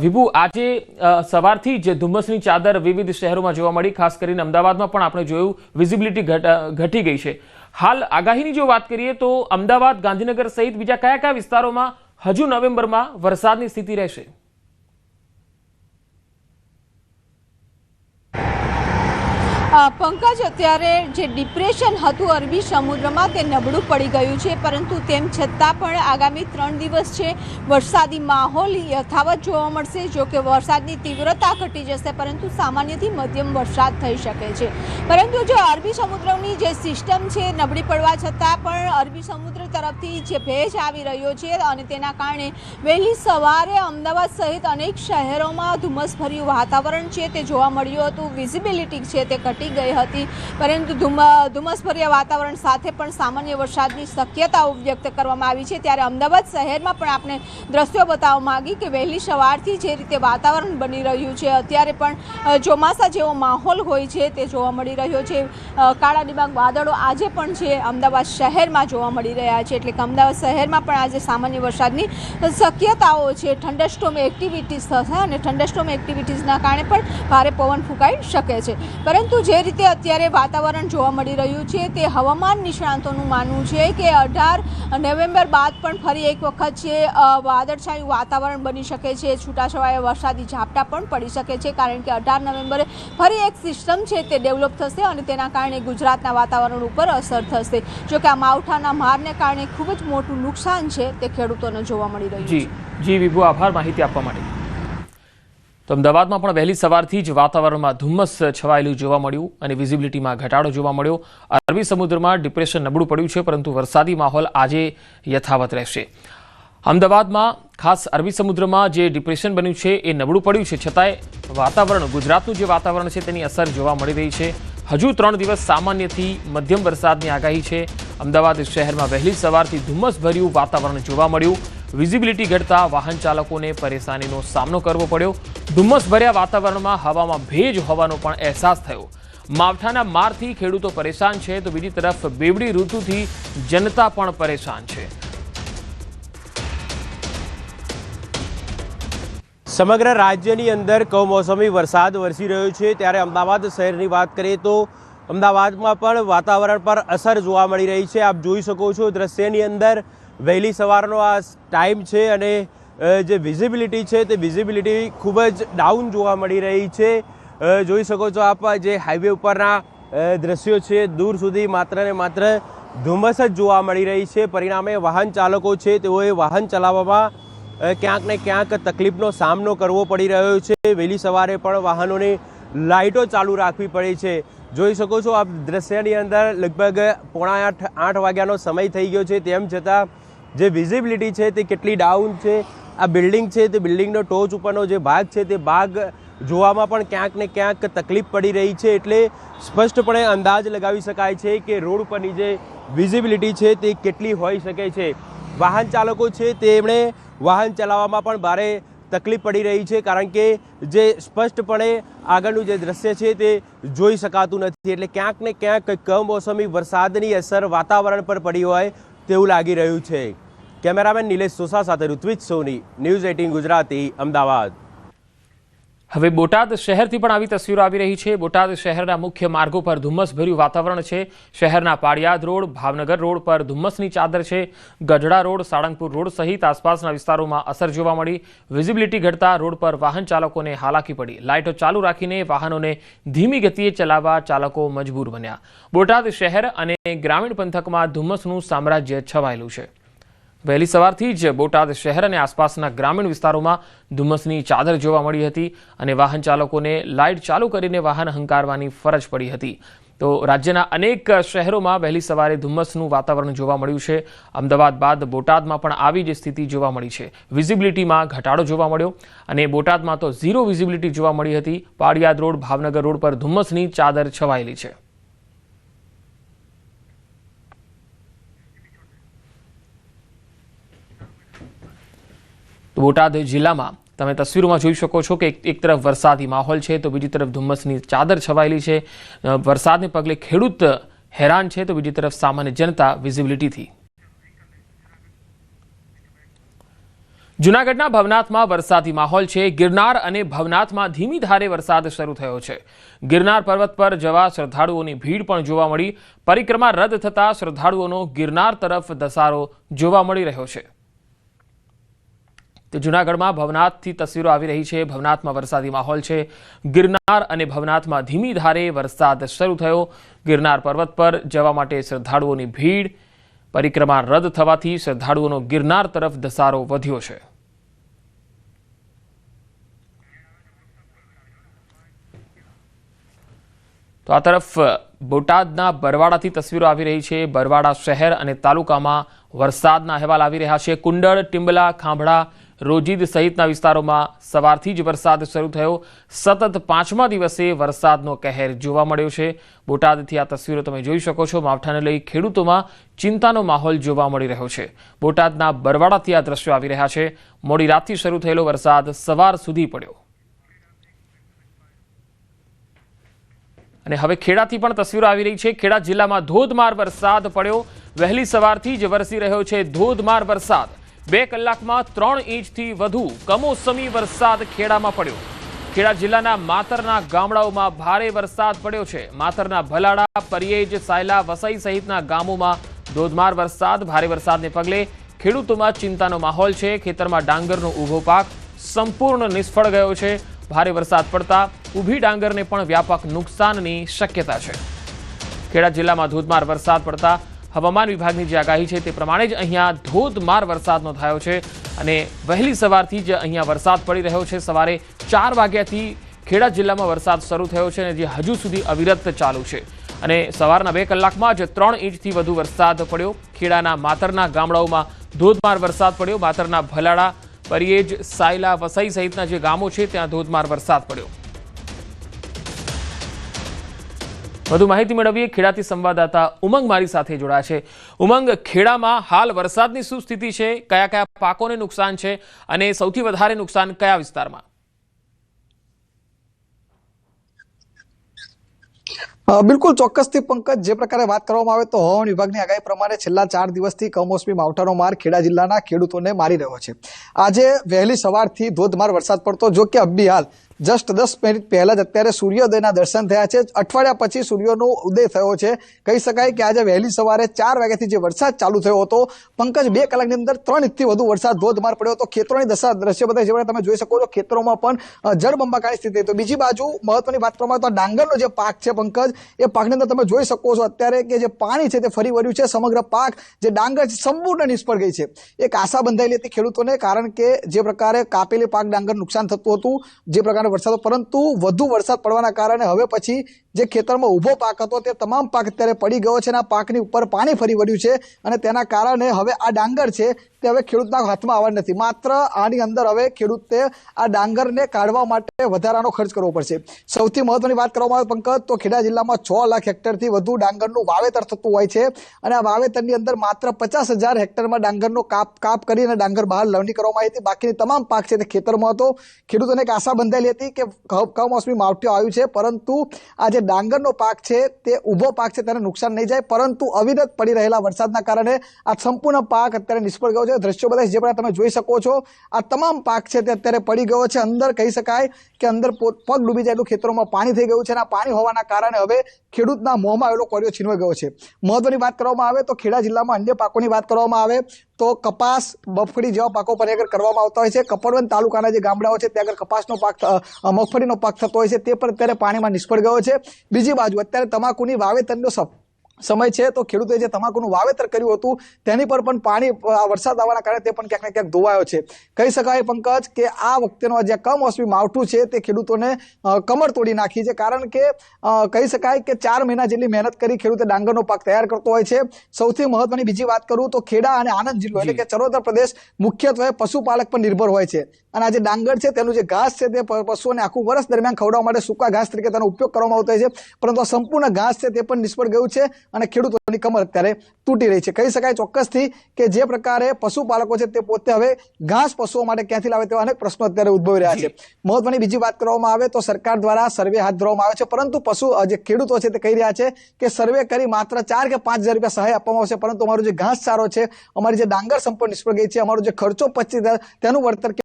વિભુ, આજે સવારથી જ ધુમ્મસની ચાદર વિવિધ શહેરોમાં જોવા મળી. ખાસ કરીને અમદાવાદમાં પણ આપણે જોયું વિઝિબિલિટી ઘટ- ગઈ છે. હાલ આગાહીની જો વાત કરીએ તો અમદાવાદ, ગાંધીનગર સહિત બીજા કયા કયા વિસ્તારોમાં હજુ નવેમ્બરમાં વરસાદની સ્થિતિ રહેશે? પંકજ, અત્યારે જે ડિપ્રેશન હતું અરબી સમુદ્રમાં તે નબળું પડી ગયું છે, પરંતુ તેમ છતાં પણ આગામી ત્રણ દિવસ છે, વરસાદી માહોલ યથાવત જોવા મળશે, જો કે વરસાદની તીવ્રતા ઘટી જશે, પરંતુ સામાન્યથી મધ્યમ વરસાદ થઈ શકે છે. પરંતુ જો અરબી સમુદ્રની જે સિસ્ટમ છે નબળી પડવા છતાં પણ અરબી સમુદ્ર તરફથી જે ભેજ આવી રહ્યો છે અને તેના કારણે વહેલી સવારે અમદાવાદ સહિત અનેક શહેરોમાં ધુમ્મસભર્યું વાતાવરણ છે, તે જોવા મળ્યું હતું વિઝિબિલિટી છે તે ઘટી ગઈ હતી. પરંતુ ધુમ્મ, ધુમ્મસભર્યા વાતાવરણ સાથે પણ સામાન્ય વરસાદની શક્યતાઓ વ્યક્ત કરવામાં આવી છે. ત્યારે અમદાવાદ શહેરમાં પણ આપણે દ્રશ્યો બતાવવા માગી કે વહેલી સવારથી જે રીતે વાતાવરણ બની રહ્યું છે, અત્યારે પણ ચોમાસા જેવો માહોલ હોય છે તે જોવા મળી રહ્યો છે. કાળા ડિબાંગ વાદળો આજે પણ છે અમદાવાદ શહેરમાં જોવા મળી રહ્યા છે. એટલે કે અમદાવાદ શહેરમાં પણ આજે સામાન્ય વરસાદની શક્યતાઓ છે. થંડરસ્ટોમ એક્ટિવિટીઝ થશે અને થંડરસ્ટોમ એક્ટિવિટીઝના કારણે પણ ભારે પવન ફૂંકાઈ શકે છે. પરંતુ જે રીતે અત્યારે વાતાવરણ જોવા મળી રહ્યું છે તે હવામાન નિષ્ણાંતોનું માનવું છે કે અઢાર નવેમ્બર બાદ પણ ફરી એક વખત છે વાદળછાયું વાતાવરણ બની શકે છે છૂટાછવાયા વરસાદી ઝાપટા પણ પડી શકે છે કારણ કે અઢાર નવેમ્બરે ફરી એક સિસ્ટમ છે તે ડેવલપ થશે અને તેના કારણે ગુજરાતના વાતાવરણ ઉપર અસર થશે. જોકે આ માવઠાના મારને કારણે ખૂબ જ મોટું નુકસાન છે તે ખેડૂતોને જોવા મળી રહ્યું છે. જી વિભુ આભાર માહિતી આપવા માટે. તો અમદાવાદમાં પણ વહેલી સવારથી જ વાતાવરણમાં ધુમ્મસ છવાયેલું જોવા મળ્યું અને વિઝિબિલિટીમાં ઘટાડો જોવા મળ્યો. અરબી સમુદ્રમાં ડિપ્રેશન નબળું પડ્યું છે, પરંતુ વરસાદી માહોલ આજે યથાવત રહેશે. અમદાવાદમાં ખાસ અરબી સમુદ્રમાં જે ડિપ્રેશન બન્યું છે, એ નબળું પડ્યું છે. છતાંય વાતાવરણ, ગુજરાતનું જે વાતાવરણ છે, તેની અસર જોવા મળી રહી છે. હજુ ત્રણ દિવસ સામાન્યથી મધ્યમ વરસાદની આગાહી છે. અમદાવાદ શહેરમાં વહેલી સવારથી ધુમ્મસભર્યું વાતાવરણ જોવા મળ્યું. વિઝિબિલિટી ઘટતા વાહન ચાલકોને પરેશાનીનો સામનો કરવો પડ્યો. ધુમ્મસભર્યા વાતાવરણમાં હવામાં ભેજ હોવાનો પણ અહેસાસ થયો. માવઠાના મારથી ખેડૂતો પરેશાન છે, તો બીજી તરફ બેવડી ઋતુથી જનતા પણ પરેશાન છે. સમગ્ર રાજ્યની અંદર કમોસમી વરસાદ વરસી રહ્યો છે. ત્યારે અમદાવાદ શહેરની વાત કરીએ તો અમદાવાદમાં પણ વાતાવરણ પર અસર જોવા મળી રહી છે. આપ જોઈ શકો છો દ્રશ્યની અંદર વહેલી સવારનો આ ટાઈમ છે અને જે વિઝિબિલિટી છે તે વિઝિબિલિટી ખૂબ જ ડાઉન જોવા મળી રહી છે. જોઈ શકો છો આપ જે હાઈવે ઉપરના દ્રશ્યો છે, દૂર સુધી માત્ર ને માત્ર ધુમ્મસ જ જોવા મળી રહી છે. પરિણામે વાહન ચાલકો છે તેઓએ વાહન ચલાવવામાં ક્યાંક ને ક્યાંક તકલીફનો સામનો કરવો પડી રહ્યો છે. વહેલી સવારે પણ વાહનોની લાઇટો ચાલુ રાખવી પડે છે. જોઈ શકો છો આપ દ્રશ્યની અંદર લગભગ પોણા આઠ આઠ વાગ્યાનો સમય થઈ ગયો છે. તેમ છતાં જે વિઝિબિલિટી છે તે કેટલી ડાઉન છે આ બિલ્ડિંગ છે, તે બિલ્ડિંગનો ટોચ ઉપરનો જે ભાગ છે, તે ભાગ જોવામાં પણ ક્યાંક ને ક્યાંક તકલીફ પડી રહી છે એટલે સ્પષ્ટપણે અંદાજ લગાવી શકાય છે કે રોડ ઉપરની જે વિઝિબિલિટી છે, તે કેટલી હોઈ શકે છે. વાહન ચાલકો છે, તેમણે વાહન ચલાવવામાં પણ ભારે તકલીફ પડી રહી છે, કારણ કે જે સ્પષ્ટપણે આગળનું જે દ્રશ્ય છે, તે જોઈ શકાતું નથી. એટલે ક્યાંક ને ક્યાંક કમોસમી વરસાદની અસર વાતાવરણ પર પડી હોય તેવું લાગી રહ્યું છે. કેમેરામેન નિલેશ સોસા સાથે ઋત્વિજ સોની, ન્યૂઝ એટીન ગુજરાતી, અમદાવાદ. હવે બોટાદ શહેરથી પણ આવી તસવીરો આવી રહી છે. બોટાદ શહેરના મુખ્ય માર્ગો પર ધુમ્મસભર્યું વાતાવરણ છે. શહેરના પાડિયાદ રોડ, ભાવનગર રોડ પર ધુમ્મસની ચાદર છે. ગઢડા રોડ, સાળંગપુર રોડ સહિત આસપાસના વિસ્તારોમાં અસર જોવા મળી. વિઝિબિલિટી ઘટતા રોડ પર વાહન ચાલકોને હાલાકી પડી. લાઇટો ચાલુ રાખીને વાહનોને ધીમી ગતિએ ચલાવવા ચાલકો મજબૂર બન્યા. બોટાદ શહેર અને ગ્રામીણ પંથકમાં ધુમ્મસનું સામ્રાજ્ય છવાયેલું છે. વહેલી સવારથી જ બોટાદ શહેર અને આસપાસના ગ્રામીણ વિસ્તારોમાં ધુમ્મસની ચાદર જોવા મળી હતી અને વાહન ચાલકોને લાઇટ ચાલુ કરીને વાહન હંકારવાની ફરજ પડી હતી. તો રાજ્યના અનેક શહેરોમાં વહેલી સવારે ધુમ્મસનું વાતાવરણ જોવા મળ્યું છે. અમદાવાદ બાદ બોટાદમાં પણ આવી જ સ્થિતિ જોવા મળી છે. વિઝિબિલિટીમાં ઘટાડો જોવા મળ્યો અને બોટાદમાં તો ઝીરો વિઝિબિલિટી જોવા મળી હતી. પાડિયાદ રોડ, ભાવનગર રોડ પર ધુમ્મસની ચાદર છવાયેલી છે. તો બોટાદ જિલ્લામાં તમે તસવીરોમાં જોઈ શકો છો કે એક- તરફ વરસાદી માહોલ છે, તો બીજી તરફ ધુમ્મસની ચાદર છવાયેલી છે. વરસાદને પગલે ખેડૂત હેરાન છે, તો બીજી તરફ સામાન્ય જનતા વિઝિબિલિટીથી. જૂનાગઢના ભવનાથમાં વરસાદી માહોલ છે. ગિરનાર અને ભવનાથમાં ધીમી ધારે વરસાદ શરૂ થયો છે. ગિરનાર પર્વત પર જવા શ્રદ્ધાળુઓની ભીડ પણ જોવા મળી. પરિક્રમા રદ થતાં શ્રદ્ધાળુઓનો ગિરનાર તરફ ધસારો જોવા મળી રહ્યો છે. તો જૂનાગઢમાં ભવનાથથી તસવીરો આવી રહી છે. ભવનાથમાં વરસાદી માહોલ છે. ગિરનાર અને ભવનાથમાં ધીમી ધારે વરસાદ શરૂ થયો. ગિરનાર પર્વત પર જવા માટે શ્રદ્ધાળુઓની ભીડ, પરિક્રમા રદ થવાથી શ્રદ્ધાળુઓનો ગિરનાર તરફ ધસારો વધ્યો છે. તો આ તરફ બોટાદના બરવાડાથી તસવીરો આવી રહી છે. બરવાડા શહેર અને તાલુકામાં વરસાદના અહેવાલ આવી રહ્યા છે. કુંડળ, ટિંબલા, ખાંભળા રોજીદ સહિતના વિસ્તારોમાં સવારથી જ વરસાદ શરૂ થયો. સતત પાંચમા દિવસે વરસાદનો કહેર જોવા મળ્યો છે. બોટાદથી આ તસવીરો તમે જોઈ શકો છો. માવઠાને લઈ ખેડૂતોમાં ચિંતાનો માહોલ જોવા મળી રહ્યો છે. બોટાદના બરવાડાથી આ દ્રશ્યો આવી રહ્યા છે. મોડી રાતથી શરૂ થયેલો વરસાદ સવાર સુધી પડ્યો. અને હવે ખેડાથી પણ તસવીરો આવી રહી છે. ખેડા જિલ્લામાં ધોધમાર વરસાદ પડ્યો. વહેલી સવારથી જ વરસી રહ્યો છે ધોધમાર વરસાદ. બે કલાકમાં ત્રણ ઇંચથી વધુ કમોસમી વરસાદ ખેડામાં પડ્યો. ખેડા જિલ્લાના માતરના ગામડાઓમાં ભારે વરસાદ પડ્યો છે. માતરના ભલાડા, પરિયેજ, સાયલા, વસઈ સહિતના ગામોમાં ધોધમાર વરસાદ, ભારે વરસાદને પગલે ખેડૂતોમાં ચિંતાનો માહોલ છે. ખેતરમાં ડાંગરનો ઊભો પાક સંપૂર્ણ નિષ્ફળ ગયો છે. ભારે વરસાદ પડતા ઊભી ડાંગરને પણ વ્યાપક નુકસાનની શક્યતા છે. ખેડા જિલ્લામાં ધોધમાર વરસાદ પડતા હવામાન વિભાગની જે આગાહી છે તે પ્રમાણે જ અહીંયા ધોધમાર વરસાદ નોંધાયો છે અને વહેલી સવારથી જ અહીંયા વરસાદ પડી રહ્યો છે. સવારે ચાર વાગ્યાથી ખેડા જિલ્લામાં વરસાદ શરૂ થયો છે અને જે હજુ સુધી અવિરત ચાલુ છે. અને સવારના બે કલાકમાં જ ત્રણ ઇંચથી વધુ વરસાદ પડ્યો. ખેડાના માતરના ગામડાઓમાં ધોધમાર વરસાદ પડ્યો. માતરના ભલાડા પરિયેજ, સાયલા, વસઈ સહિતના જે ગામો છે, ત્યાં ધોધમાર વરસાદ પડ્યો. વધુ માહિતી મેળવીએ. ખેડાથી સંવાદદાતા ઉમંગ મારી સાથે જોડાયા છે. ઉમંગ, ખેડામાં હાલ વરસાદની શું સ્થિતિ છે? કયા કયા પાકોને નુકસાન છે? અને સૌથી વધારે નુકસાન કયા વિસ્તારમાં? બિલકુલ ચોક્કસથી પંકજ, જે પ્રકારે વાત કરવામાં આવે તો હવામાન વિભાગની આગાહી પ્રમાણે છેલ્લા ચાર દિવસથી કમોસમી માવઠાનો માર ખેડા જિલ્લાના ખેડૂતોને મારી રહ્યો છે. આજે વહેલી સવારથી ધોધમાર વરસાદ પડતો, જો કે અબ્બી હાલ જસ્ટ દસ મિનિટ પહેલા જ અત્યારે સૂર્યોદયના દર્શન થયા છે. અઠવાડિયા પછી સૂર્યનો ઉદય થયો છે. કહી શકાય કે આજે વહેલી સવારે ચાર વાગ્યાથી જે વરસાદ ચાલુ થયો હતો પંકજ બે કલાકની અંદર ત્રણ ઇંચથી વધુ વરસાદ ધોધમાર પડ્યો હતો. ખેતરોની દશા દ્રશ્ય બધા જેવા તમે જોઈ શકો છો ખેતરોમાં પણ અ, જળબંબાકારની સ્થિતિ તો બીજી બાજુ મહત્વની વાત કરવામાં તો ડાંગરનો જે પાક છે પંકજ એ પાકની અંદર તમે જોઈ શકો છો અત્યારે કે જે પાણી છે તે ફરી વળ્યું છે. સમગ્ર પાક જે ડાંગર છે સંપૂર્ણ નિષ્ફળ ગઈ છે. એક આશા બંધાયેલી હતી ખેડૂતોને કારણ કે જે પ્રકારે કાપેલી પાક ડાંગર નુકસાન થતું હતું જે પ્રકારે વરસાદ પરંતુ વધુ વરસાદ પડવાના કારણે હવે પછી જે ખેતરમાં ઊભો પાક હતો તે તમામ પાક અત્યારે પડી ગયો છે અને આ પાકની ઉપર પાણી ફરી વળ્યું છે અને તેના કારણે હવે આ ડાંગર છે તે હવે ખેડૂતના હાથમાં આવવા નથી. માત્ર આની અંદર હવે ખેડૂતે આ ડાંગરને કાઢવા માટે વધારાનો ખર્ચ કરવો પડશે. સૌથી મહત્વની વાત કરવામાં આવે પંકજ, તો ખેડા જિલ્લામાં છ લાખ હેક્ટરથી વધુ ડાંગરનું વાવેતર થતું હોય છે અને આ વાવેતરની અંદર માત્ર પચાસ હજાર હેક્ટરમાં ડાંગરનો કાપ કાપ કરીને ડાંગર બહાર લવણી કરવામાં આવી હતી. બાકીની તમામ પાક છે તે ખેતરમાં હતો. ખેડૂતોને એક આશા બંધાયેલી હતી કે કમોસમી માવઠું આવ્યું છે, પરંતુ આ જે ડાંગરનો પાક છે તે ઊભો પાક છે, તેને નુકસાન નહીં જાય, પરંતુ અવિરત પડી રહેલા વરસાદના કારણે આ સંપૂર્ણ પાક અત્યારે નિષ્ફળ ગયો છે. દ્રશ્યો બધા જે પણ તમે જોઈ શકો છો. આ તમામ પાક છે તે અત્યારે પડી ગયો છે. અંદર કહી શકાય કે અંદર પગ ડૂબી જાય એટલું ખેતરોમાં પાણી થઈ ગયું છે અને આ પાણી હોવાના કારણે હવે ખેડૂતના મોંમાં આવેલો કોરિયો છીનવાઈ ગયો છે. મહત્વની વાત કરવામાં આવે તો ખેડા જિલ્લામાં અન્ય પાકોની વાત કરવામાં આવે તો કપાસ, મગફળી જેવા પાકો પર આગળ કરવામાં આવતા હોય છે. કપડવંત તાલુકાના જે ગામડાઓ છે ત્યાં આગળ કપાસનો પાક મગફળીનો પાક થતો હોય છે તે પણ અત્યારે પાણીમાં નિષ્ફળ ગયો છે. બીજી બાજુ અત્યારે તમાકુની વાવેતરનો સમય છે તો ખેડૂતોએ જે તમાકુનું વાવેતર કર્યું હતું તેની પર પણ પાણી વરસાદ આવવાના કારણે તે પણ ક્યાંક ને ક્યાંક ધોવાયો છે. કહી શકાય પંકજ કે આ વખતેનો જે કમોસમી માવઠું છે તે ખેડૂતોને કમર તોડી નાખી છે. કારણ કે કહી શકાય કે ચાર મહિના જેટલી મહેનત કરી ખેડૂતે ડાંગરનો પાક તૈયાર કરતો હોય છે. સૌથી મહત્વની બીજી વાત કરું તો ખેડા અને આણંદ જિલ્લો એટલે કે ચરોતર પ્રદેશ મુખ્યત્વે પશુપાલક પર નિર્ભર હોય છે. અને આ જે ડાંગર છે તેનું જે ઘાસ છે તે પશુઓને આખું વર્ષ દરમિયાન ખવડાવવા માટે સૂકા ઘાસ તરીકે તેનો ઉપયોગ કરવામાં આવતો હોય છે. પરંતુ આ સંપૂર્ણ ઘાસ છે તે પણ નિષ્ફળ ગયું છે અને ખેડૂતોની કમર અત્યારે તૂટી રહી છે. કહી શકાય ચોક્કસથી કે જે પ્રકારે પશુપાલકો છે તે પોતે હવે ઘાસ પશુઓ માટે ક્યાંથી લાવે તેવા અનેક પ્રશ્નો અત્યારે ઉદ્ભવી રહ્યા છે. મહત્વની બીજી વાત કરવામાં આવે તો સરકાર દ્વારા સર્વે હાથ ધરવામાં આવે છે. પરંતુ પશુ જે ખેડૂતો છે તે કહી રહ્યા છે કે સર્વે કરી માત્ર ચાર કે પાંચ હજાર રૂપિયા સહાય આપવામાં આવશે. પરંતુ અમારો જે ઘાસ ચારો છે અમારી જે ડાંગર સંપૂર્ણ નિષ્ફળ ગઈ છે અમારો જે ખર્ચો પચીસ તેનું વળતર